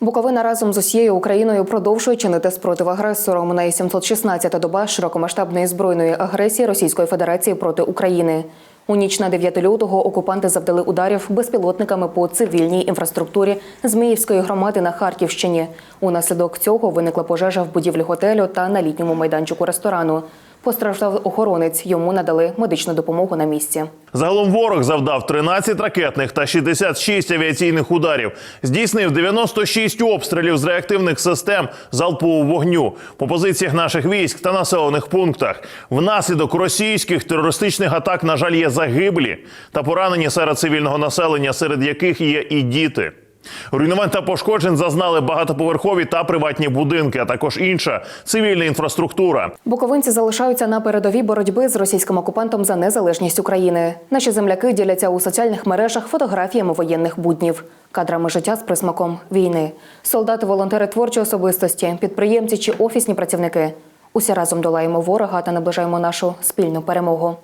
Буковина разом з усією Україною продовжує чинити спротив агресору. На 716-та доба широкомасштабної збройної агресії Російської Федерації проти України. У ніч на 9 лютого окупанти завдали ударів безпілотниками по цивільній інфраструктурі Зміївської громади на Харківщині. Унаслідок цього виникла пожежа в будівлі готелю та на літньому майданчику ресторану. Постраждав охоронець. Йому надали медичну допомогу на місці. Загалом ворог завдав 13 ракетних та 66 авіаційних ударів. Здійснив 96 обстрілів з реактивних систем залпового вогню по позиціях наших військ та населених пунктах. Внаслідок російських терористичних атак, на жаль, є загиблі та поранені серед цивільного населення, серед яких є і діти. Руйнувань та пошкоджень зазнали багатоповерхові та приватні будинки, а також інша цивільна інфраструктура. Буковинці залишаються на передовій боротьби з російським окупантом за незалежність України. Наші земляки діляться у соціальних мережах фотографіями воєнних буднів, кадрами життя з присмаком війни. Солдати, волонтери творчої особистості, підприємці чи офісні працівники. Усі разом долаємо ворога та наближаємо нашу спільну перемогу.